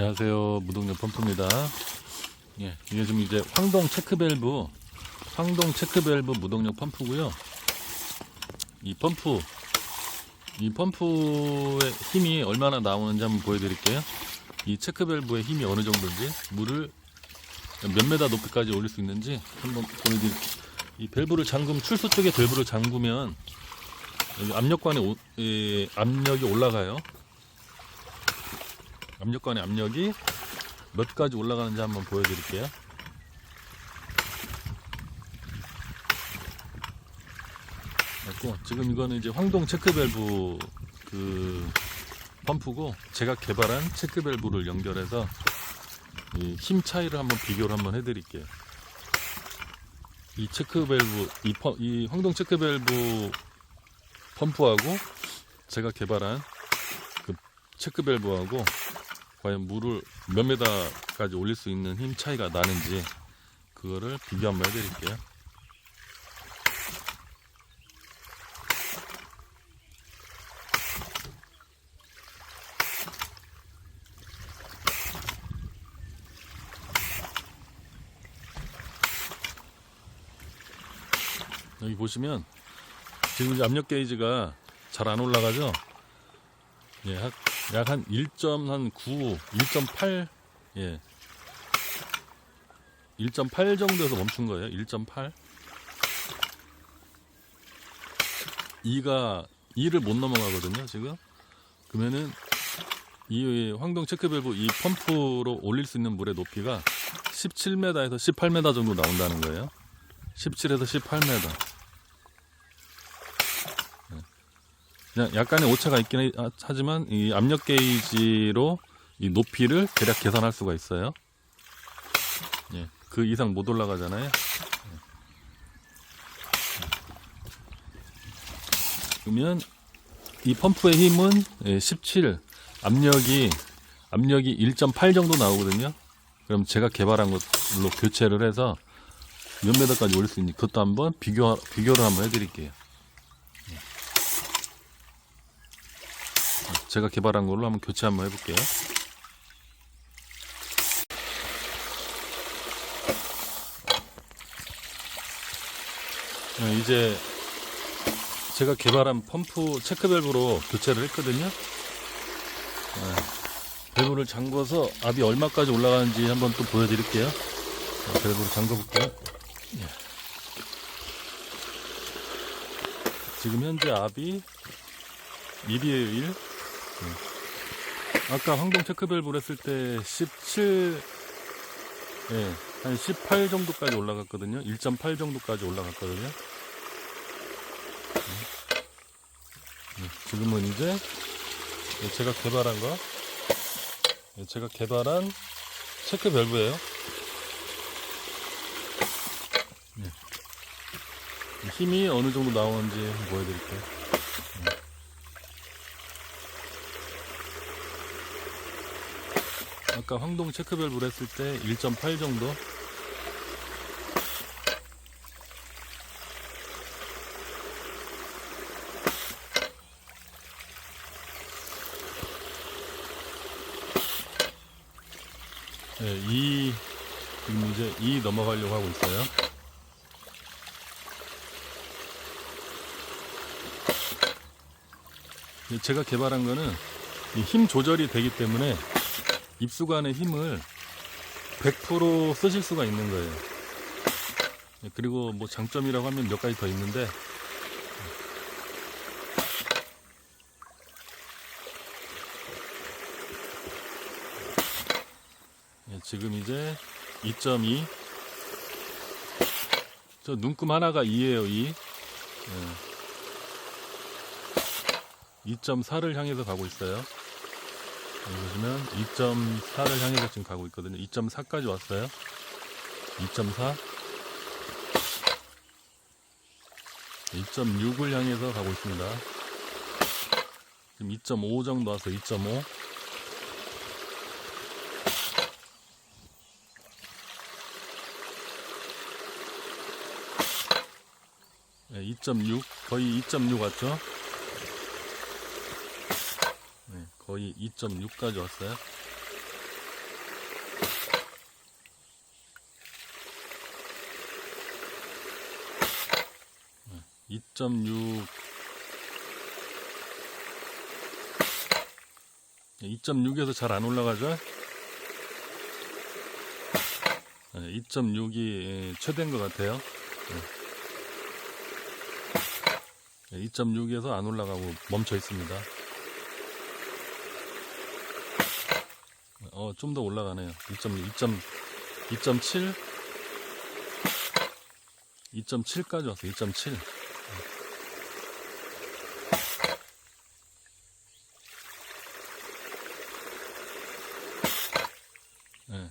안녕하세요. 무동력 펌프입니다. 예, 이게 지금 이제 황동 체크밸브, 황동 체크밸브 무동력 펌프고요. 이 펌프, 이 펌프의 힘이 얼마나 나오는지 한번 보여드릴게요. 이 체크밸브의 힘이 어느 정도인지, 물을 몇 메다 높이까지 올릴 수 있는지 한번 보여드릴게요. 이 밸브를 잠그면, 출소 쪽에 밸브를 잠그면 압력관에 오- 이 압력이 올라가요. 압력관의 압력이 몇 가지 올라가는지 한번 보여드릴게요. 됐고 지금 이거는 이제 황동 체크밸브 그 펌프고 제가 개발한 체크밸브를 연결해서 이힘 차이를 한번 비교를 한번 해드릴게요. 이 체크밸브 이, 펌- 이 황동 체크밸브 펌프하고 제가 개발한 그 체크밸브하고 과연 물을 몇 메다까지 올릴 수 있는 힘 차이가 나는지 그거를 비교 한번 해드릴게요. 여기 보시면 지금 압력 게이지가 잘 안 올라가죠? 예, 약 한 1.9, 1.8, 예. 1.8 정도에서 멈춘 거예요. 1.8. 2가 2를 못 넘어가거든요, 지금. 그러면은 이 황동 체크밸브 이 펌프로 올릴 수 있는 물의 높이가 17m에서 18m 정도 나온다는 거예요. 17에서 18m. 그냥 약간의 오차가 있긴 하지만 이 압력 게이지로 이 높이를 대략 계산할 수가 있어요. 예, 그 이상 못 올라가잖아요. 예. 그러면 이 펌프의 힘은 예, 17 압력이 압력이 1.8 정도 나오거든요. 그럼 제가 개발한 것로 교체를 해서 몇 메다까지 올릴 수 있는지 그것도 한번 비교 비교를 한번 해드릴게요. 제가 개발한 걸로 한번 교체 한번 해볼게요. 네, 이제 제가 개발한 펌프 체크밸브로 교체를 했거든요. 네, 밸브를 잠궈서 압이 얼마까지 올라가는지 한번 또 보여드릴게요. 자, 밸브를 잠궈볼게요. 예. 지금 현재 압이 1이에요, 1. 아까 황동 체크밸브를 했을 때 17, 예, 한18 정도까지 올라갔거든요. 1.8 정도까지 올라갔거든요. 예, 지금은 이제 예, 제가 개발한 거, 예, 제가 개발한 체크 밸브예요. 예. 힘이 어느 정도 나오는지 보여드릴게요. 아까 황동 체크밸브를 했을 때 1.8 정도 네, 2 지금 이제 2 넘어가려고 하고 있어요. 네, 제가 개발한 거는 이힘 조절이 되기 때문에 입수관의 힘을 100% 쓰실 수가 있는 거예요. 예, 그리고 뭐 장점이라고 하면 몇 가지 더 있는데 예, 지금 이제 2.2. 저 눈금 하나가 2예요, 2. 2.4를 향해서 가고 있어요. 여기 보시면 2.4를 향해서 지금 가고 있거든요. 2.4까지 왔어요. 2.4. 2.6을 향해서 가고 있습니다. 지금 2.5 정도 왔어요. 2.5. 네, 2.6 거의 2.6 왔죠? 거의 2.6까지 왔어요. 2.6 2.6에서 잘 안 올라가죠? 2.6이 예, 최대인 것 같아요. 2.6에서 안 올라가고 멈춰 있습니다. 어, 좀 더 올라가네요. 2.6, 2.7, 2.7까지 왔어요. 2.7. 네.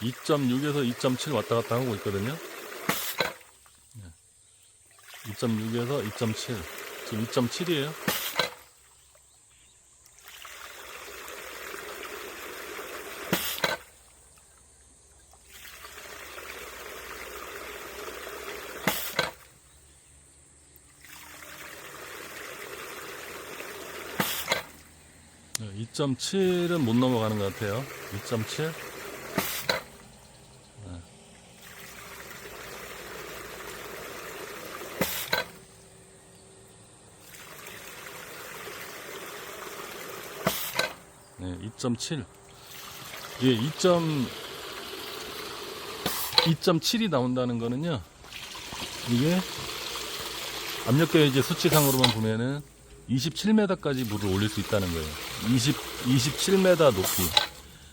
2.6에서 2.7 왔다 갔다 하고 있거든요. 2.6에서 2.7. 지금 2.7이에요. 네, 2.7은 못 넘어가는 것 같아요. 2.7. 네, 2.7. 예, 2. 2.7이 나온다는 거는요. 이게 압력 게이지 수치상으로만 보면은 27m까지 물을 올릴 수 있다는 거예요. 20, 27m 높이.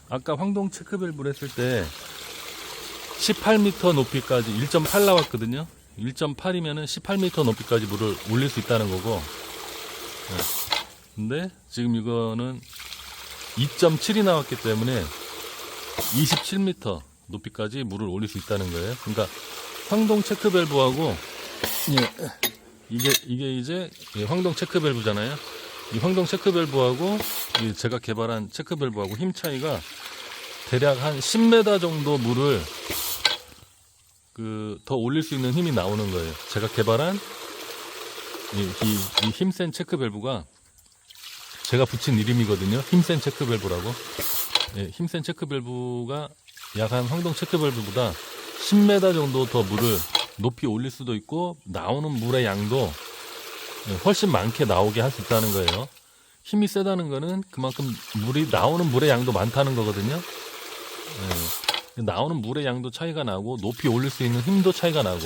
아까 황동 체크밸브를 했을 때 18m 높이까지 1.8 나왔거든요. 1.8이면은 18m 높이까지 물을 올릴 수 있다는 거고. 네. 근데 지금 이거는 2.7이 나왔기 때문에 27m 높이까지 물을 올릴 수 있다는 거예요. 그러니까 황동 체크 밸브하고 예, 이게 이게 이제 예, 황동 체크 밸브잖아요. 이 황동 체크 밸브하고 이 제가 개발한 체크 밸브하고 힘 차이가 대략 한 10m 정도 물을 그 더 올릴 수 있는 힘이 나오는 거예요. 제가 개발한 이 힘센 체크 밸브가 제가 붙인 이름이거든요. 힘센 체크 밸브라고. 예, 힘센 체크 밸브가 약한 황동 체크 밸브보다 10m 정도 더 물을 높이 올릴 수도 있고 나오는 물의 양도 예, 훨씬 많게 나오게 할 수 있다는 거예요. 힘이 세다는 거는 그만큼 물이 나오는 물의 양도 많다는 거거든요. 예, 나오는 물의 양도 차이가 나고 높이 올릴 수 있는 힘도 차이가 나고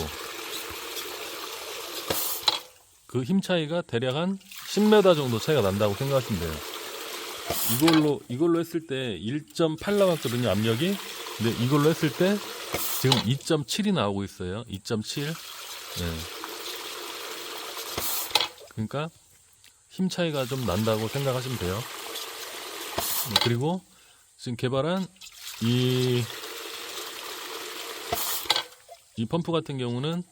그 힘 차이가 대략 한 10m 정도 차이가 난다고 생각하시면 돼요. 이걸로 이걸로 했을 때 1.8 나왔거든요 압력이. 근데 이걸로 했을 때 지금 2.7이 나오고 있어요. 2.7. 네. 그러니까 힘 차이가 좀 난다고 생각하시면 돼요. 네, 그리고 지금 개발한 이, 이 펌프 같은 경우는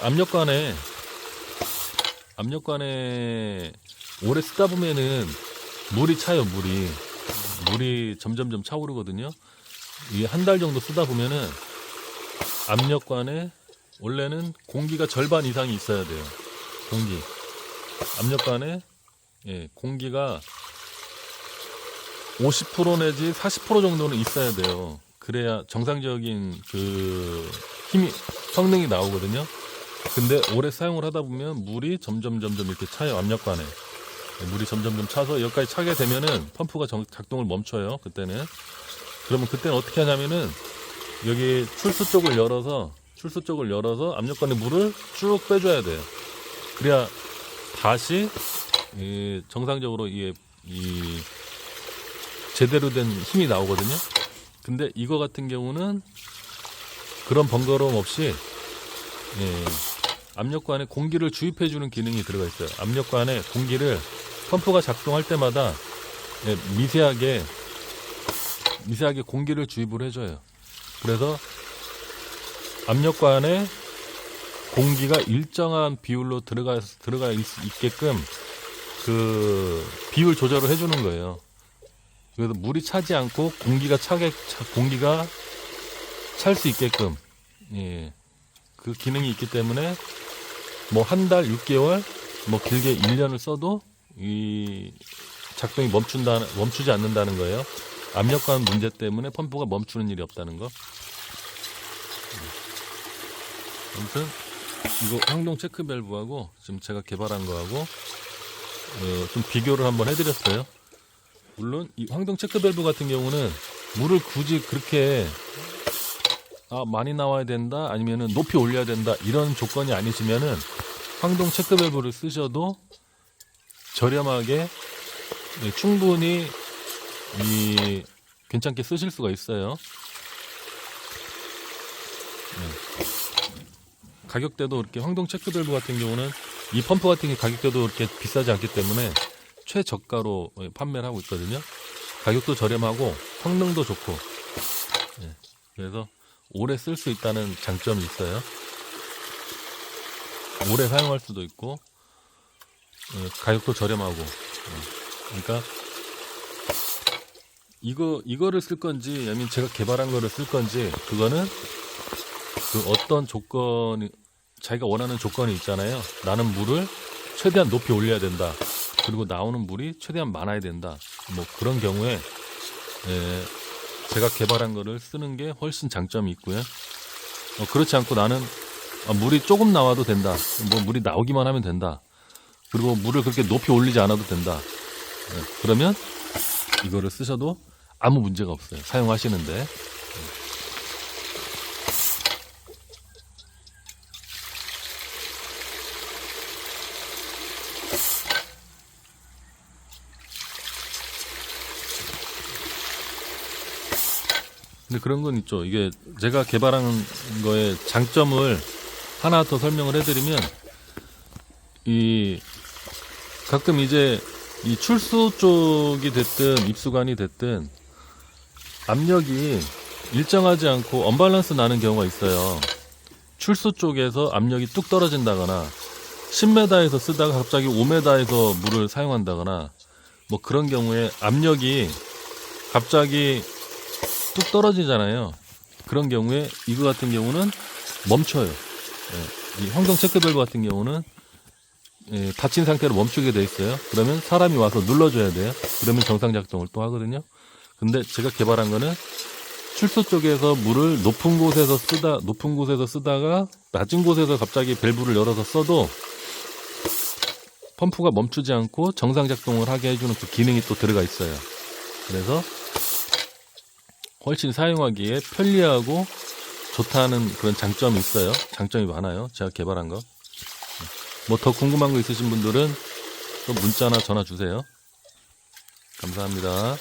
압력관에 압력관에 오래 쓰다 보면은 물이 차요, 물이. 물이 점점점 차오르거든요. 이게 한 달 정도 쓰다 보면은 압력관에 원래는 공기가 절반 이상이 있어야 돼요. 공기. 압력관에 예, 공기가 50% 내지 40% 정도는 있어야 돼요. 그래야 정상적인 그 힘이 성능이 나오거든요. 근데 오래 사용을 하다 보면 물이 점점 점점 이렇게 차요 압력관에 물이 점점점 차서 여기까지 차게 되면은 펌프가 정- 작동을 멈춰요 그때는 그러면 그때는 어떻게 하냐면은 여기 출수 쪽을 열어서 출수 쪽을 열어서 압력관에 물을 쭉 빼줘야 돼요 그래야 다시 이 정상적으로 이게 이 제대로 된 힘이 나오거든요 근데 이거 같은 경우는 그런 번거로움 없이 예, 압력관에 공기를 주입해 주는 기능이 들어가 있어요. 압력관에 공기를 펌프가 작동할 때마다 예, 미세하게 미세하게 공기를 주입을 해줘요. 그래서 압력관에 공기가 일정한 비율로 들어가 들어가 있, 있게끔 그 비율 조절을 해주는 거예요. 그래서 물이 차지 않고 공기가 차게 차- 공기가 찰 수 있게끔 예. 그 기능이 있기 때문에 뭐 한 달, 6개월, 뭐 길게 1년을 써도 이 작동이 멈춘다, 멈추지 않는다는 거예요. 압력관 문제 때문에 펌프가 멈추는 일이 없다는 거. 음. 아무튼 이거 황동 체크 밸브하고 지금 제가 개발한 거하고 어, 좀 비교를 한번 해드렸어요. 물론 이 황동 체크 밸브 같은 경우는 물을 굳이 그렇게 아 많이 나와야 된다 아니면은 높이 올려야 된다 이런 조건이 아니시면은 황동 체크 밸브를 쓰셔도 저렴하게 네, 충분히 이 괜찮게 쓰실 수가 있어요. 네. 가격대도 이렇게 황동 체크밸브 같은 경우는 이 펌프 같은 게 가격대도 이렇게 비싸지 않기 때문에 최저가로 판매를 하고 있거든요. 가격도 저렴하고 성능도 좋고 예, 그래서 오래 쓸 수 있다는 장점이 있어요. 오래 사용할 수도 있고 예, 가격도 저렴하고 예, 그러니까 이거 이거를 쓸 건지 아니면 제가 개발한 거를 쓸 건지 그거는 그 어떤 조건이 자기가 원하는 조건이 있잖아요. 나는 물을 최대한 높이 올려야 된다. 그리고 나오는 물이 최대한 많아야 된다. 뭐 그런 경우에 예, 제가 개발한 거를 쓰는 게 훨씬 장점이 있고요. 어, 그렇지 않고 나는 아, 물이 조금 나와도 된다. 뭐 물이 나오기만 하면 된다. 그리고 물을 그렇게 높이 올리지 않아도 된다. 예, 그러면 이거를 쓰셔도 아무 문제가 없어요. 사용하시는데. 근데 그런 건 있죠. 이게 제가 개발한 거의 장점을 하나 더 설명을 해드리면 이 가끔 이제 이 출수 쪽이 됐든 입수관이 됐든 압력이 일정하지 않고 언밸런스 나는 경우가 있어요. 출수 쪽에서 압력이 뚝 떨어진다거나 10m에서 쓰다가 갑자기 5m에서 물을 사용한다거나 뭐 그런 경우에 압력이 갑자기 뚝 떨어지잖아요. 그런 경우에 이거 같은 경우는 멈춰요. 예, 이 황동 체크밸브 같은 경우는 예, 닫힌 상태로 멈추게 돼 있어요. 그러면 사람이 와서 눌러줘야 돼요. 그러면 정상 작동을 또 하거든요. 근데 제가 개발한 거는 출소 쪽에서 물을 높은 곳에서 쓰다 높은 곳에서 쓰다가 낮은 곳에서 갑자기 밸브를 열어서 써도 펌프가 멈추지 않고 정상 작동을 하게 해주는 그 기능이 또 들어가 있어요. 그래서 훨씬 사용하기에 편리하고 좋다는 그런 장점이 있어요. 장점이 많아요. 제가 개발한 거. 뭐 더 궁금한 거 있으신 분들은 또 문자나 전화 주세요. 감사합니다.